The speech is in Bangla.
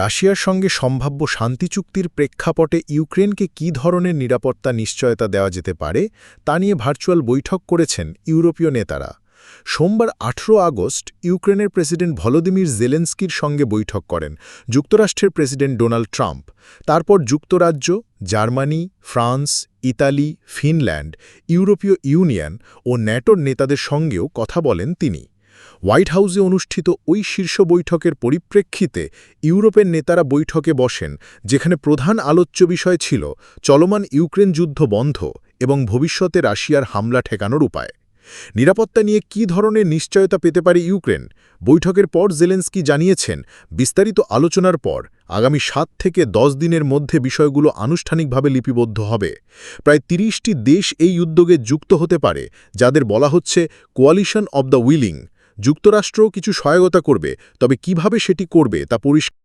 রাশিয়ার সঙ্গে সম্ভাব্য শান্তি চুক্তির প্রেক্ষাপটে ইউক্রেনকে কী ধরনের নিরাপত্তা নিশ্চয়তা দেওয়া যেতে পারে, তা নিয়ে ভার্চুয়াল বৈঠক করেছেন ইউরোপীয় নেতারা। সোমবার আঠেরো আগস্ট ইউক্রেনের প্রেসিডেন্ট ভলোদিমির জেলেন্সকির সঙ্গে বৈঠক করেন যুক্তরাষ্ট্রের প্রেসিডেন্ট ডোনাল্ড ট্রাম্প। তারপর যুক্তরাজ্য, জার্মানি, ফ্রান্স, ইতালি, ফিনল্যান্ড, ইউরোপীয় ইউনিয়ন ও ন্যাটোর নেতাদের সঙ্গেও কথা বলেন তিনি। হোয়াইট হাউসে অনুষ্ঠিত ওই শীর্ষ বৈঠকের পরিপ্রেক্ষিতে ইউরোপের নেতারা বৈঠকে বসেন, যেখানে প্রধান আলোচ্য বিষয় ছিল চলমান ইউক্রেন যুদ্ধ বন্ধ এবং ভবিষ্যতে রাশিয়ার হামলা ঠেকানোর উপায়। নিরাপত্তা নিয়ে কী ধরনের নিশ্চয়তা পেতে পারে ইউক্রেন? বৈঠকের পর জেলেন্সকি জানিয়েছেন, বিস্তারিত আলোচনার পর আগামী সাত থেকে দশ দিনের মধ্যে বিষয়গুলো আনুষ্ঠানিকভাবে লিপিবদ্ধ হবে। প্রায় তিরিশটি দেশ এই উদ্যোগে যুক্ত হতে পারে, যাদের বলা হচ্ছে কোয়ালিশন অব দ্য উইলিং। যুক্তরাষ্ট্রও কিছু সহায়তা করবে তবে কীভাবে সেটি করবে তা পরিষ্কার